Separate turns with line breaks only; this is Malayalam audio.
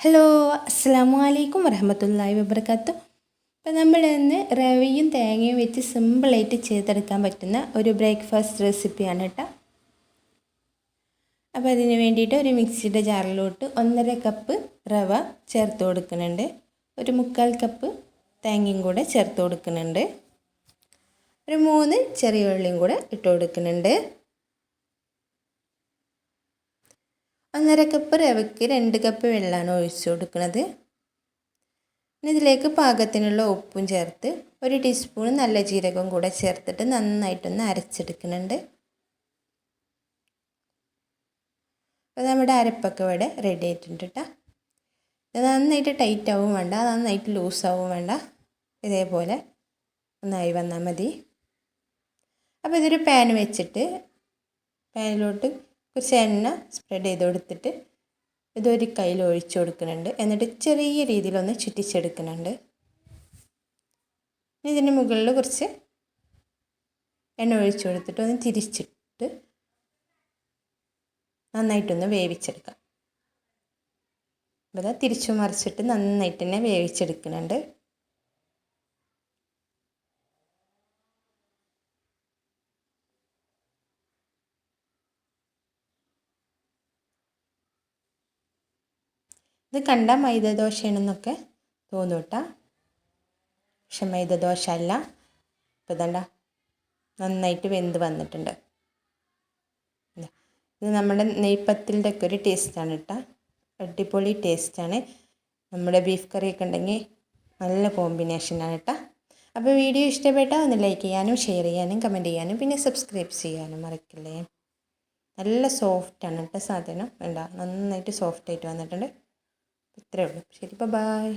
ഹലോ അസ്സാമു അലൈക്കും വറഹമത്തല്ലാഹി വബർക്കാത്തു അപ്പോൾ നമ്മൾ ഇന്ന് റവയും തേങ്ങയും വെച്ച് സിമ്പിളായിട്ട് ചെയ്തെടുക്കാൻ പറ്റുന്ന ഒരു ബ്രേക്ക്ഫാസ്റ്റ് റെസിപ്പിയാണ് കേട്ടോ. അപ്പോൾ അതിന് വേണ്ടിയിട്ട് ഒരു മിക്സിയുടെ ജാറിലോട്ട് ഒന്നര കപ്പ് റവ ചേർത്ത് കൊടുക്കുന്നുണ്ട്. ഒരു മുക്കാൽ കപ്പ് തേങ്ങയും കൂടെ ചേർത്ത് കൊടുക്കുന്നുണ്ട്. ഒരു മൂന്ന് ചെറിയ ഉള്ളിയും കൂടെ ഇട്ട് കൊടുക്കുന്നുണ്ട്. ഒന്നര കപ്പ് റവയ്ക്ക് രണ്ട് കപ്പ് വെള്ളമാണ് ഒഴിച്ചു കൊടുക്കുന്നത്. ഇനി ഇതിലേക്ക് പാകത്തിനുള്ള ഉപ്പും ചേർത്ത് ഒരു ടീസ്പൂൺ നല്ല ജീരകവും കൂടെ ചേർത്തിട്ട് നന്നായിട്ടൊന്ന് അരച്ചെടുക്കുന്നുണ്ട്. അപ്പോൾ നമ്മുടെ അരപ്പൊക്കെ ഇവിടെ റെഡി ആയിട്ടുണ്ട് കേട്ടോ ഇത് നന്നായിട്ട് ടൈറ്റ് ആവും വേണ്ട നന്നായിട്ട് ലൂസാവും വേണ്ട. ഇതേപോലെ ഒന്നായി വന്നാൽ മതി. അപ്പോൾ ഇതൊരു പാൻ വെച്ചിട്ട് പാനിലോട്ട് കുറച്ച് എണ്ണ സ്പ്രെഡ് ചെയ്ത് കൊടുത്തിട്ട് ഇതൊരു കയ്യിൽ ഒഴിച്ചു കൊടുക്കുന്നുണ്ട്. എന്നിട്ട് ചെറിയ രീതിയിലൊന്ന് ചുറ്റിച്ചെടുക്കുന്നുണ്ട്. ഇതിന് മുകളിൽ കുറച്ച് എണ്ണ ഒഴിച്ചു കൊടുത്തിട്ട് ഒന്ന് തിരിച്ചിട്ട് നന്നായിട്ടൊന്ന് വേവിച്ചെടുക്കാം. അപ്പോൾ തിരിച്ചു മറിച്ചിട്ട് നന്നായിട്ട് തന്നെ വേവിച്ചെടുക്കുന്നുണ്ട്. ഇത് കണ്ട മൈദദോശയാണെന്നൊക്കെ തോന്നും കേട്ടോ പക്ഷെ മൈദദോശ അല്ല ഇപ്പം ഇതണ്ട നന്നായിട്ട് വെന്ത് വന്നിട്ടുണ്ട്. ഇത്. നമ്മുടെ നെയ്പ്പത്തിന്റെ ഒക്കെ ഒരു ടേസ്റ്റാണ് കേട്ടോ അടിപൊളി ടേസ്റ്റാണ്. നമ്മുടെ ബീഫ് കറിയൊക്കെ ഉണ്ടെങ്കിൽ നല്ല കോമ്പിനേഷനാണ് കേട്ടോ അപ്പോൾ വീഡിയോ ഇഷ്ടപ്പെട്ടാൽ ഒന്ന് ലൈക്ക് ചെയ്യാനും ഷെയർ ചെയ്യാനും കമന്റ് ചെയ്യാനും പിന്നെ സബ്സ്ക്രൈബ് ചെയ്യാനും മറക്കില്ലേ. നല്ല സോഫ്റ്റാണ് കേട്ടോ സാധനം. വേണ്ട നന്നായിട്ട് സോഫ്റ്റായിട്ട് വന്നിട്ടുണ്ട്. ഇത്രയേ ഉള്ളൂ. ശരി ബൈ.